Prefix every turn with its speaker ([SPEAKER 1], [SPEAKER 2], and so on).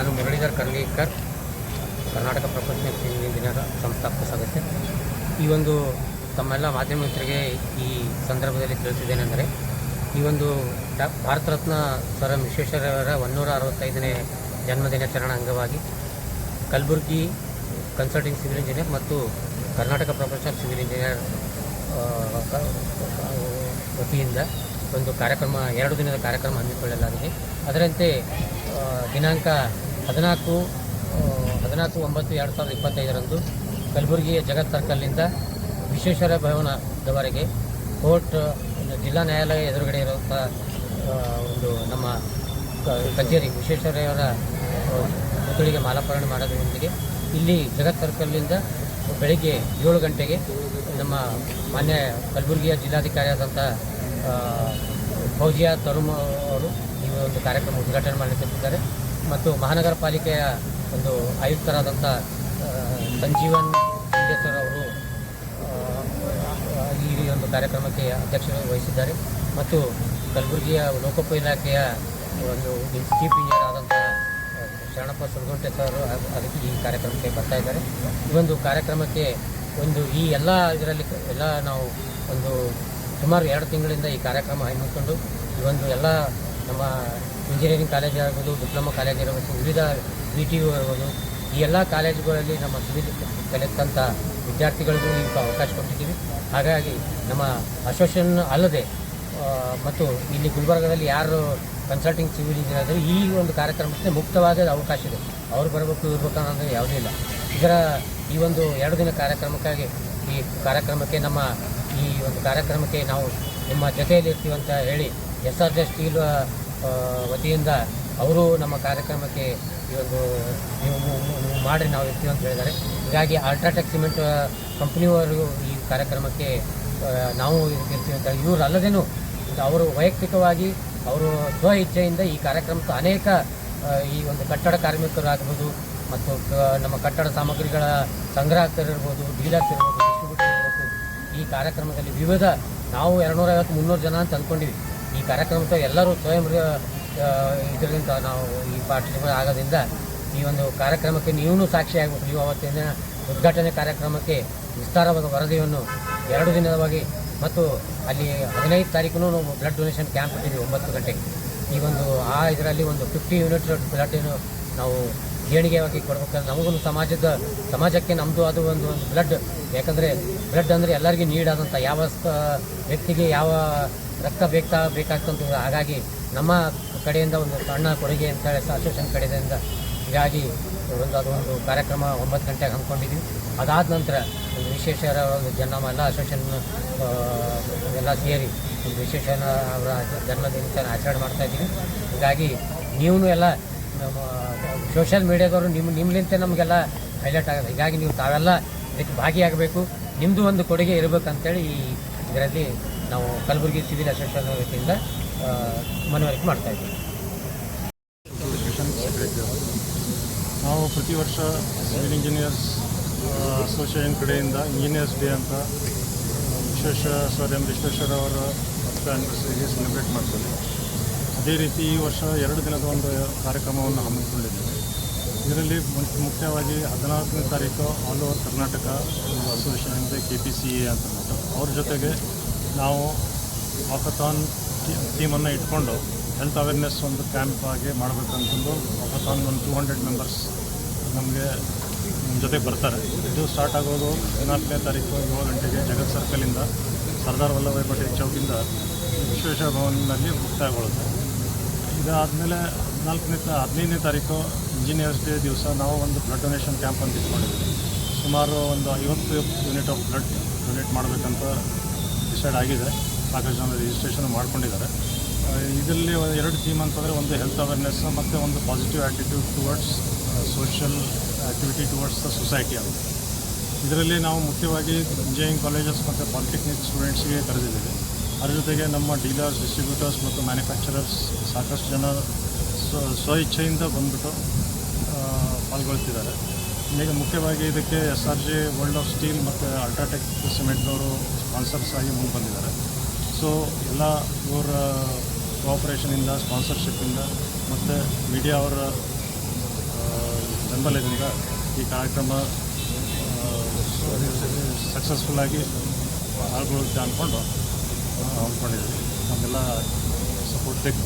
[SPEAKER 1] ನಾನು Muralidhar Karlikar, Karnataka civil engineer ಸಂಸ್ಥಾಪಕ ಸದಸ್ಯ ಈ ಒಂದು ತಮ್ಮೆಲ್ಲ ಮಾಧ್ಯಮ ಮಿತ್ರರಿಗೆ ಈ ಸಂದರ್ಭದಲ್ಲಿ ತಿಳಿಸಿದ್ದೇನೆಂದರೆ, ಈ ಒಂದು ಡಾ- ಭಾರತ ರತ್ನ ಸರ್ ವಿಶ್ವೇಶ್ವರಯ್ಯವರ ಒನ್ನೂರ ಅರವತ್ತೈದನೇ ಜನ್ಮದಿನಾಚರಣೆ ಅಂಗವಾಗಿ ಕಲಬುರಗಿ ಕನ್ಸಲ್ಟಿಂಗ್ ಸಿವಿಲ್ ಇಂಜಿನಿಯರ್ ಮತ್ತು ಕರ್ನಾಟಕ ಪ್ರೊಫೆಷನಲ್ ಸಿವಿಲ್ ಇಂಜಿನಿಯರ್ ವತಿಯಿಂದ ಒಂದು ಕಾರ್ಯಕ್ರಮ, ಎರಡು ದಿನದ ಕಾರ್ಯಕ್ರಮ ಹಮ್ಮಿಕೊಳ್ಳಲಾಗಿದೆ. ಅದರಂತೆ ದಿನಾಂಕ ಹದಿನಾಲ್ಕು ಹದಿನಾಲ್ಕು ಒಂಬತ್ತು ಎರಡು ಸಾವಿರದ ಇಪ್ಪತ್ತೈದರಂದು ಕಲಬುರಗಿಯ ಜಗತ್ ಸರ್ಕಲ್ನಿಂದ ವಿಶ್ವೇಶ್ವರ ಭವನದವರೆಗೆ ಕೋರ್ಟ್ ಜಿಲ್ಲಾ ನ್ಯಾಯಾಲಯ ಎದುರುಗಡೆ ಇರುವಂಥ ಒಂದು ನಮ್ಮ ಕಚೇರಿ ವಿಶ್ವೇಶ್ವರಯ್ಯವರ ಮಕ್ಕಳಿಗೆ ಮಾಲಾಪರಣೆ ಮಾಡೋದರೊಂದಿಗೆ ಇಲ್ಲಿ ಜಗತ್ ಸರ್ಕಲ್ನಿಂದ ಬೆಳಿಗ್ಗೆ ಏಳು ಗಂಟೆಗೆ ನಮ್ಮ ಮಾನ್ಯ ಕಲಬುರಗಿಯ ಜಿಲ್ಲಾಧಿಕಾರಿಯಾದಂಥ ಫೌಜಿಯಾ ತರುಮ್ ಅವರು ಈ ಒಂದು ಕಾರ್ಯಕ್ರಮ ಉದ್ಘಾಟನೆ ಮಾಡಲಿಕ್ಕಿದ್ದಾರೆ ಮತ್ತು ಮಹಾನಗರ ಪಾಲಿಕೆಯ ಒಂದು ಆಯುಕ್ತರಾದಂಥ ಸಂಜೀವನ್ ಸಿಂಧೇಶ್ವರ್ ಅವರು ಈ ಒಂದು ಕಾರ್ಯಕ್ರಮಕ್ಕೆ ಅಧ್ಯಕ್ಷತೆ ವಹಿಸಿದ್ದಾರೆ. ಮತ್ತು ಕಲಬುರಗಿಯ ಲೋಕೋಪ ಇಲಾಖೆಯ ಒಂದು ಚೀಫ್ ಇಂಜಿನಿಯರ್ ಆದಂಥ ಶರಣಪ್ಪ ಸುರಗುಂಟೆ ಸರ್ ಅದ್- ಅದಕ್ಕೆ ಈ ಕಾರ್ಯಕ್ರಮಕ್ಕೆ ಬರ್ತಾ ಇದ್ದಾರೆ. ಈ ಒಂದು ಕಾರ್ಯಕ್ರಮಕ್ಕೆ ಒಂದು ಈ ಎಲ್ಲ ಇದರಲ್ಲಿ ಎಲ್ಲ ನಾವು ಒಂದು ಸುಮಾರು ಎರಡು ತಿಂಗಳಿಂದ ಈ ಕಾರ್ಯಕ್ರಮ ಹಮ್ಮಿಕೊಂಡು ಈ ಒಂದು ಎಲ್ಲ ನಮ್ಮ ಇಂಜಿನಿಯರಿಂಗ್ ಕಾಲೇಜ್ ಆಗ್ಬೋದು ಡಿಪ್ಲೊಮಾ ಕಾಲೇಜ್ ಇರಬೇಕು ವಿವಿಧ ಬಿ ಟಿ ಯು ಇರ್ಬೋದು ಈ ಎಲ್ಲ ಕಾಲೇಜುಗಳಲ್ಲಿ ನಮ್ಮ ಸಿವಿಲ್ ಕಲಿತಂಥ ವಿದ್ಯಾರ್ಥಿಗಳಿಗೂ ಈಗ ಅವಕಾಶ ಕೊಟ್ಟಿದ್ದೀವಿ. ಹಾಗಾಗಿ ನಮ್ಮ ಅಸೋಸಿಯೇಷನ್ ಅಲ್ಲದೆ ಮತ್ತು ಇಲ್ಲಿ ಗುಲ್ಬರ್ಗದಲ್ಲಿ ಯಾರು ಕನ್ಸಲ್ಟಿಂಗ್ ಸಿವಿಲ್ ಇಂಜಿನಿಯರ್ ಇದ್ದಾರೆ ಈ ಒಂದು ಕಾರ್ಯಕ್ರಮಕ್ಕೆ ಮುಕ್ತವಾದ ಅವಕಾಶ ಇದೆ. ಅವ್ರು ಬರಬೇಕು ಇರಬೇಕು ಅನ್ನೋದು ಯಾವುದೂ ಇಲ್ಲ. ಇದರ ಈ ಒಂದು ಎರಡು ದಿನ ಕಾರ್ಯಕ್ರಮಕ್ಕಾಗಿ ಈ ಕಾರ್ಯಕ್ರಮಕ್ಕೆ ನಮ್ಮ ಈ ಒಂದು ಕಾರ್ಯಕ್ರಮಕ್ಕೆ ನಾವು ನಿಮ್ಮ ಜೊತೆಯಲ್ಲಿ ಇರ್ತೀವಿ ಅಂತ ಹೇಳಿ ಎಸ್ ಆರ್ ಜೆ ಸ್ಟೀಲ್ ವತಿಯಿಂದ ಅವರು ನಮ್ಮ ಕಾರ್ಯಕ್ರಮಕ್ಕೆ ಈ ಒಂದು ನೀವು ಮಾಡಿ ನಾವು ಇರ್ತೀವಿ ಅಂತ ಹೇಳಿದ್ದಾರೆ. ಹೀಗಾಗಿ ಅಲ್ಟ್ರಾಟೆಕ್ ಸಿಮೆಂಟ್ ಕಂಪ್ನಿಯವರು ಈ ಕಾರ್ಯಕ್ರಮಕ್ಕೆ ನಾವು ಇರ್ತೀವಿ ಅಂತ ಇವರು ಅಲ್ಲದೇನು ಅವರು ವೈಯಕ್ತಿಕವಾಗಿ ಅವರು ಸ್ವ ಇಚ್ಛೆಯಿಂದ ಈ ಕಾರ್ಯಕ್ರಮಕ್ಕೆ ಅನೇಕ ಈ ಒಂದು ಕಟ್ಟಡ ಕಾರ್ಮಿಕರಾಗ್ಬೋದು ಮತ್ತು ನಮ್ಮ ಕಟ್ಟಡ ಸಾಮಗ್ರಿಗಳ ಸಂಗ್ರಾಹಕರಿರ್ಬೋದು ಡೀಲರ್ಸ್ ಇರ್ಬೋದು ಡಿಸ್ಟ್ರಿಬ್ಯೂಟರ್ ಇರ್ಬೋದು, ಈ ಕಾರ್ಯಕ್ರಮದಲ್ಲಿ ವಿವಿಧ ನಾವು ಎರಡುನೂರೈವತ್ತು ಮುನ್ನೂರು ಜನ ಅಂತ ಅಂದ್ಕೊಂಡಿವಿ ಈ ಕಾರ್ಯಕ್ರಮದ ಎಲ್ಲರೂ ಸ್ವಯಂ ಇದರಿಂದ ನಾವು ಈ ಪಾರ್ಟಿಸಿಪೇಟ್ ಆಗೋದ್ರಿಂದ ಈ ಒಂದು ಕಾರ್ಯಕ್ರಮಕ್ಕೆ ನೀವೂ ಸಾಕ್ಷಿ ಆಗಬೇಕು. ನೀವು ಅವತ್ತಿನ ಉದ್ಘಾಟನೆ ಕಾರ್ಯಕ್ರಮಕ್ಕೆ ವಿಸ್ತಾರವಾದ ವರದಿಯನ್ನು ಎರಡು ದಿನದವಾಗಿ ಮತ್ತು ಅಲ್ಲಿ ಹದಿನೈದು ತಾರೀಕು ಬ್ಲಡ್ ಡೊನೇಷನ್ ಕ್ಯಾಂಪ್ ಇಟ್ಟಿದ್ದೀವಿ ಒಂಬತ್ತು ಗಂಟೆಗೆ. ಈ ಒಂದು, ಆ ಇದರಲ್ಲಿ ಒಂದು ಫಿಫ್ಟಿ ಯೂನಿಟ್ ಬ್ಲಡ್ಡನ್ನು ನಾವು ದೇಣಿಗೆಯಾಗಿ ಕೊಡಬೇಕಾದ್ರೆ ನಮಗೂ ಸಮಾಜದ, ಸಮಾಜಕ್ಕೆ ನಮ್ಮದು ಅದು ಒಂದು ಒಂದು ಬ್ಲಡ್ ಯಾಕಂದರೆ ಬ್ಲಡ್ ಅಂದರೆ ಎಲ್ಲರಿಗೂ ನೀಡಾದಂಥ ಯಾವ ವ್ಯಕ್ತಿಗೆ ಯಾವ ರಕ್ತ ಬೇಕಾ ಬೇಕಾಗ್ತಂತ ಹಾಗಾಗಿ ನಮ್ಮ ಕಡೆಯಿಂದ ಒಂದು ಸಣ್ಣ ಕೊಡುಗೆ ಅಂತೇಳಿ ಅಸೋಸಿಯೇಷನ್ ಕಡೆಯಿಂದ ಹೀಗಾಗಿ ಒಂದು ಅದೊಂದು ಕಾರ್ಯಕ್ರಮ ಒಂಬತ್ತು ಗಂಟೆಗೆ ಹಮ್ಮಿಕೊಂಡಿದ್ವಿ ಅದಾದ ನಂತರ ಒಂದು ವಿಶೇಷ ಒಂದು ಜನ ಎಲ್ಲ ಅಸೋಸಿಯೇಷನ್ ಎಲ್ಲ ಸೇರಿ ಒಂದು ವಿಶೇಷ ಅವರ ಜನ್ಮದಿನ ಆಚರಣೆ ಮಾಡ್ತಾ ಇದ್ದೀವಿ. ಹೀಗಾಗಿ ನೀವು ಎಲ್ಲ ನಮ್ಮ ಸೋಷಿಯಲ್ ಮೀಡಿಯಾದವರು ನಿಮ್ಮ ನಿಮ್ಮಲಿಂತೆ ನಮಗೆಲ್ಲ ಹೈಲೈಟ್ ಆಗೋದು ಹೀಗಾಗಿ ನೀವು ತಾವೆಲ್ಲ ಇದಕ್ಕೆ ಭಾಗಿಯಾಗಬೇಕು. ನಿಮ್ಮದು ಒಂದು ಕೊಡುಗೆ ಇರಬೇಕಂತೇಳಿ ಈ ಇದರಲ್ಲಿ ನಾವು ಕಲಬುರಗಿ ಸಿವಿಲ್ ಅಸೋಸಿಯೇಷನ್ ವತಿಯಿಂದ ಮನವರಿಕೆ ಮಾಡ್ತಾ ಇದ್ದೀವಿ.
[SPEAKER 2] ನಾವು ಪ್ರತಿ ವರ್ಷ ಸಿವಿಲ್ ಇಂಜಿನಿಯರ್ಸ್ ಅಸೋಸಿಯೇಷನ್ ಕಡೆಯಿಂದ ಇಂಜಿನಿಯರ್ಸ್ ಡೇ ಅಂತ, ವಿಶ್ವೇಶ್ವರ ವಿಶ್ವೇಶ ಸರ್ ಎಂ ವಿಶ್ವೇಶ್ವರ ಅವರ ಹತ್ತು ಆ್ಯನಿವರ್ಸರಿಗೆ ಸೆಲೆಬ್ರೇಟ್ ಮಾಡ್ತೀವಿ. ಅದೇ ರೀತಿ ಈ ವರ್ಷ ಎರಡು ದಿನದ ಒಂದು ಕಾರ್ಯಕ್ರಮವನ್ನು ಹಮ್ಮಿಕೊಂಡಿದ್ದೇವೆ. ಇದರಲ್ಲಿ ಮುಖ್ಯ- ಮುಖ್ಯವಾಗಿ ಹದಿನಾಲ್ಕನೇ ತಾರೀಕು ಆಲ್ ಓವರ್ ಕರ್ನಾಟಕ ಒಂದು ಅಸೋಸಿಯೇಷನ್ ಇದೆ ಕೆ ಪಿ ಸಿ ಎ ಅಂತ ಅವ್ರ ಜೊತೆಗೆ ನಾವು ವಾಕಥಾನ್ ಟೀಮನ್ನು ಇಟ್ಕೊಂಡು ಹೆಲ್ತ್ ಅವೇರ್ನೆಸ್ ಒಂದು ಕ್ಯಾಂಪ್ ಆಗಿ ಮಾಡಬೇಕಂತಂದು ವಾಕಥಾನ್ ಒಂದು ಟೂ ಹಂಡ್ರೆಡ್ ಮೆಂಬರ್ಸ್ ನಮಗೆ ನಮ್ಮ ಜೊತೆ ಬರ್ತಾರೆ. ಇದು ಸ್ಟಾರ್ಟ್ ಆಗೋದು ಹದಿನಾಲ್ಕನೇ ತಾರೀಕು ಏಳು ಗಂಟೆಗೆ ಜಗತ್ ಸರ್ಕಲಿಂದ ಸರ್ದಾರ್ ವಲ್ಲಭಾಯಿ ಪಟೇಲ್ ಚೌಕಿಂದ ವಿಶ್ವೇಶ್ವರ ಭವನದಲ್ಲಿ ಮುಕ್ತಾಯಗೊಳ್ಳುತ್ತೆ. ಇದಾದಮೇಲೆ ಹದಿನಾಲ್ಕನೇ ಹದಿನೈದನೇ ತಾರೀಕು ಇಂಜಿನಿಯರ್ಸ್ ಡೇ ದಿವಸ ನಾವು ಒಂದು ಬ್ಲಡ್ ಡೊನೇಷನ್ ಕ್ಯಾಂಪ್ ಅಂತ ಇಟ್ಕೊಂಡಿದ್ವಿ. ಸುಮಾರು ಒಂದು ಐವತ್ತು ಯೂನಿಟ್ ಆಫ್ ಬ್ಲಡ್ ಡೊನೇಟ್ ಮಾಡಬೇಕಂತ ಡಿಸೈಡ್ ಆಗಿದೆ. ಸಾಕಷ್ಟು ಜನ ರಿಜಿಸ್ಟ್ರೇಷನ್ ಮಾಡ್ಕೊಂಡಿದ್ದಾರೆ. ಇದರಲ್ಲಿ ಎರಡು ಥೀಮ್ ಅಂತಂದರೆ ಒಂದು ಹೆಲ್ತ್ ಅವೇರ್ನೆಸ್ ಮತ್ತು ಒಂದು positive attitude towards social activity towards the society ಅಂತ ಇದರಲ್ಲಿ ನಾವು ಮುಖ್ಯವಾಗಿ ಇಂಜಿನಿಯರಿಂಗ್ ಕಾಲೇಜಸ್ ಮತ್ತು ಪಾಲಿಟೆಕ್ನಿಕ್ ಸ್ಟೂಡೆಂಟ್ಸ್ಗೆ ಕರೆದಿದ್ದೀವಿ. ಅದ್ರ ಜೊತೆಗೆ ನಮ್ಮ ಡೀಲರ್ಸ್ ಡಿಸ್ಟ್ರಿಬ್ಯೂಟರ್ಸ್ ಮತ್ತು ಮ್ಯಾನುಫ್ಯಾಕ್ಚರರ್ಸ್ ಸಾಕಷ್ಟು ಜನ ಸ್ವ ಸ್ವ ಇಚ್ಛೆಯಿಂದ ಬಂದ್ಬಿಟ್ಟು ಪಾಲ್ಗೊಳ್ತಿದ್ದಾರೆ. ಈಗ ಮುಖ್ಯವಾಗಿ ಇದಕ್ಕೆ S R G world of steel ಮತ್ತು ಅಲ್ಟ್ರಾಟೆಕ್ ಸಿಮೆಂಟ್ನವರು ಸ್ಪಾನ್ಸರ್ಸ್ ಆಗಿ ಮುಂದೆ ಬಂದಿದ್ದಾರೆ. ಸೊ ಎಲ್ಲ ಇವರ ಕೋಆಪ್ರೇಷನಿಂದ ಸ್ಪಾನ್ಸರ್ಶಿಪ್ಪಿಂದ ಮತ್ತು ಮೀಡಿಯಾ ಅವರ ಬೆಂಬಲದಿಂದ ಈ ಕಾರ್ಯಕ್ರಮ ಸಕ್ಸಸ್ಫುಲ್ಲಾಗಿ ಆಗೋಗುತ್ತೆ ಅಂದ್ಕೊಂಡು ಅಂದ್ಕೊಂಡಿದ್ದೀವಿ ನಮಗೆಲ್ಲ ಸಪೋರ್ಟ್ ಬೇಕು.